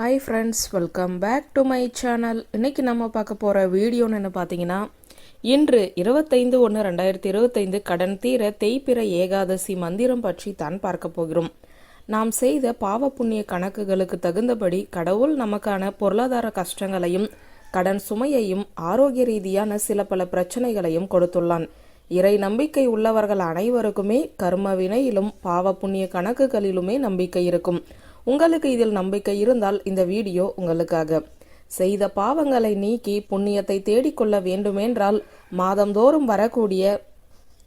Hi friends welcome back to my channel இன்றைக்கி நம்ம பார்க்க போகிற வீடியோன்னு என்ன பார்த்தீங்கன்னா இன்று இருபத்தைந்து ஒன்று ரெண்டாயிரத்தி இருபத்தைந்து கடன் தீர தேய்பிற ஏகாதசி மந்திரம் பற்றி தான் பார்க்க போகிறோம். நாம் செய்த பாவ புண்ணிய கணக்குகளுக்கு தகுந்தபடி கடவுள் நமக்கான பொருளாதார கஷ்டங்களையும் கடன் சுமையையும் ஆரோக்கிய ரீதியான சில பல பிரச்சனைகளையும் கொடுத்துள்ளான். இறை நம்பிக்கை உள்ளவர்கள் அனைவருக்குமே கர்ம வினையிலும் பாவ புண்ணிய கணக்குகளிலுமே நம்பிக்கை இருக்கும். உங்களுக்கு இதில் நம்பிக்கை இருந்தால் இந்த வீடியோ உங்களுக்காக. செய்த பாவங்களை நீக்கி புண்ணியத்தை தேடிக்கொள்ள வேண்டுமென்றால் மாதந்தோறும் வரக்கூடிய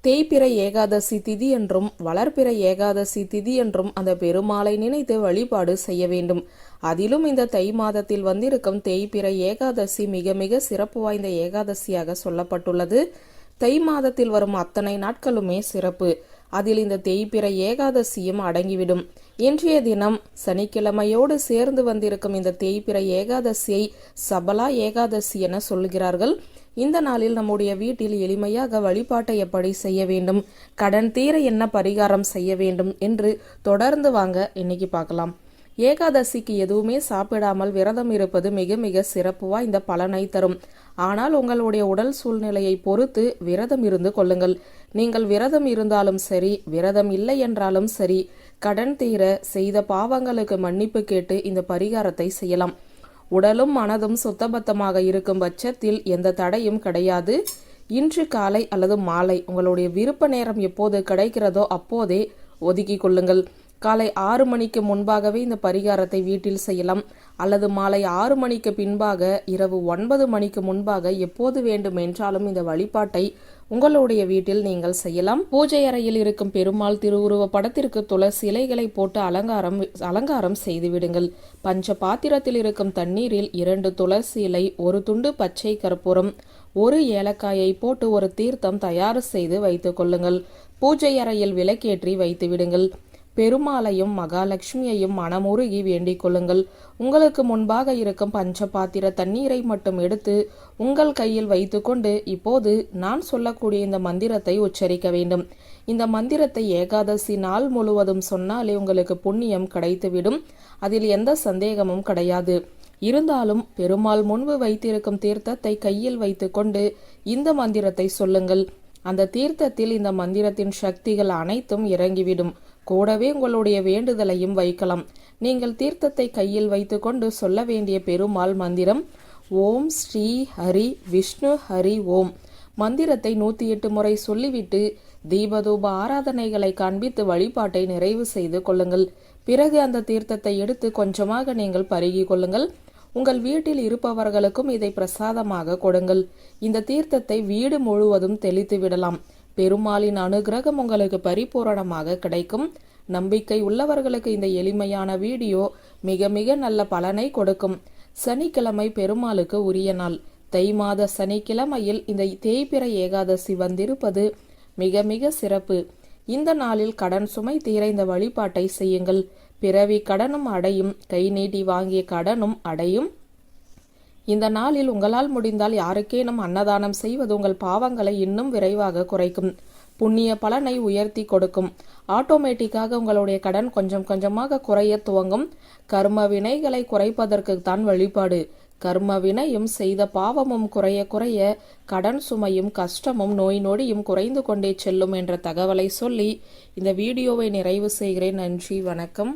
தேய்பிறை ஏகாதசி திதி என்றும் வளர்பிற ஏகாதசி திதி என்றும் அந்த பெருமாளை நினைத்து வழிபாடு செய்ய வேண்டும். அதிலும் இந்த தை மாதத்தில் வந்திருக்கும் தேய்பிறை ஏகாதசி மிக மிக சிறப்பு வாய்ந்த ஏகாதசியாக சொல்லப்பட்டுள்ளது. தை மாதத்தில் வரும் அத்தனை நாட்களுமே சிறப்பு. அதில் இந்த தேய்பிற ஏகாதசியும் அடங்கிவிடும். இன்றைய தினம் சனிக்கிழமையோடு சேர்ந்து வந்திருக்கும் இந்த தேய்பிற ஏகாதசியை சபலா ஏகாதசி என சொல்கிறார்கள் இந்த நாளில் நம்முடைய வீட்டில் எளிமையாக வழிபாட்டை எப்படி செய்ய வேண்டும்? கடன் தீர என்ன பரிகாரம் செய்ய வேண்டும்? என்று தொடர்ந்து வாங்க இன்னைக்கு பார்க்கலாம். ஏகாதசிக்கு எதுவுமே சாப்பிடாமல் விரதம் இருப்பது மிக மிக சிறப்புவா இந்த பலனை தரும். ஆனால் உங்களுடைய உடல் சூழ்நிலையை பொறுத்து விரதம் இருந்து கொள்ளுங்கள். நீங்கள் விரதம் இருந்தாலும் சரி விரதம் இல்லை என்றாலும் சரி கடன் தீர செய்த பாவங்களுக்கு மன்னிப்பு கேட்டு இந்த பரிகாரத்தை செய்யலாம். உடலும் மனதும் சுத்தபத்தமாக இருக்கும் பட்சத்தில் எந்த தடையும் கிடையாது. இன்று காலை அல்லது மாலை உங்களுடைய விருப்ப நேரம் எப்போது கிடைக்கிறதோ அப்போதே ஒதுக்கி கொள்ளுங்கள். காலை ஆறு மணிக்கு முன்பாகவே இந்த பரிகாரத்தை வீட்டில் செய்யலாம். அல்லது மாலை ஆறு மணிக்கு பின்பாக இரவு ஒன்பது மணிக்கு முன்பாக எப்போது வேண்டும் என்றாலும் இந்த வழிபாட்டை உங்களுடைய வீட்டில் நீங்கள் செய்யலாம். பூஜை அறையில் இருக்கும் பெருமாள் திருவுருவ படத்திற்கு துளசி இலைகளை போட்டு அலங்காரம் அலங்காரம் செய்துவிடுங்கள் பஞ்ச பாத்திரத்தில் இருக்கும் தண்ணீரில் இரண்டு துளசி இலை ஒரு துண்டு பச்சை கற்பூரம் ஒரு ஏலக்காயை போட்டு ஒரு தீர்த்தம் தயார் செய்து வைத்துக் கொள்ளுங்கள். பூஜை அறையில் விளக்கேற்றி வைத்து விடுங்கள். பெருமாளையும் மகாலட்சுமியையும் மனமுருகி வேண்டிக் கொள்ளுங்கள். உங்களுக்கு முன்பாக இருக்கும் பஞ்ச பாத்திர தண்ணீரை மட்டும் எடுத்து உங்கள் கையில் வைத்துக்கொண்டு இப்போது நான் சொல்லக்கூடிய இந்த மந்திரத்தை உச்சரிக்க வேண்டும். இந்த மந்திரத்தை ஏகாதசி நாள் முழுவதும் சொன்னாலே உங்களுக்கு புண்ணியம் கிடைத்துவிடும். அதில் எந்த சந்தேகமும் கிடையாது. இருந்தாலும் பெருமாள் முன்பு வைத்திருக்கும் தீர்த்தத்தை கையில் வைத்துக்கொண்டு இந்த மந்திரத்தை சொல்லுங்கள். அந்த தீர்த்தத்தில் இந்த மந்திரத்தின் சக்திகள் அனைத்தும் இறங்கிவிடும். கூடவே உங்களுடைய வேண்டுதலையும் வைக்கலாம். நீங்கள் தீர்த்தத்தை கையில் வைத்துக்கொண்டு சொல்ல வேண்டிய பெருமாள் மந்திரம் ஓம் ஸ்ரீ ஹரி விஷ்ணு ஹரி ஓம் மந்திரத்தை நூத்தி எட்டு முறை சொல்லிவிட்டு தீபதூப ஆராதனைகளை காண்பித்து வழிபாட்டை நிறைவு செய்து கொள்ளுங்கள். பிறகு அந்த தீர்த்தத்தை எடுத்து கொஞ்சமாக நீங்கள் பருகி கொள்ளுங்கள். உங்கள் வீட்டில் இருப்பவர்களுக்கும் இதை பிரசாதமாக கொடுங்கள். இந்த தீர்த்தத்தை வீடு முழுவதும் தெளித்து விடலாம். பெருமாளின் அனுகிரகம் உங்களுக்கு பரிபூரணமாக கிடைக்கும். நம்பிக்கை உள்ளவர்களுக்கு இந்த எளிமையான வீடியோ மிக மிக நல்ல பலனை கொடுக்கும். சனிக்கிழமை பெருமாளுக்கு உரிய நாள். தை மாத சனிக்கிழமையில் இந்த தேய்பிற ஏகாதசி வந்திருப்பது மிக மிக சிறப்பு. இந்த நாளில் கடன் சுமை தீர இந்த வழிபாட்டை செய்யுங்கள். பிறவி கடனும் அடையும். கை நீட்டி வாங்கிய கடனும் அடையும். இந்த நாளில் உங்களால் முடிந்தால் யாருக்கேனும் அன்னதானம் செய்வது உங்கள் பாவங்களை இன்னும் விரைவாக குறைக்கும். புண்ணிய பலனை உயர்த்தி கொடுக்கும். ஆட்டோமேட்டிக்காக உங்களுடைய கடன் கொஞ்சம் கொஞ்சமாக குறைய துவங்கும். கர்ம வினைகளை குறைப்பதற்கு தான் வழிபாடு. கர்ம வினையும் செய்த பாவமும் குறைய குறைய கடன் சுமையும் கஷ்டமும் நோய் நொடியும் குறைந்து கொண்டே செல்லும் என்ற தகவலை சொல்லி இந்த வீடியோவை நிறைவு செய்கிறேன். நன்றி வணக்கம்.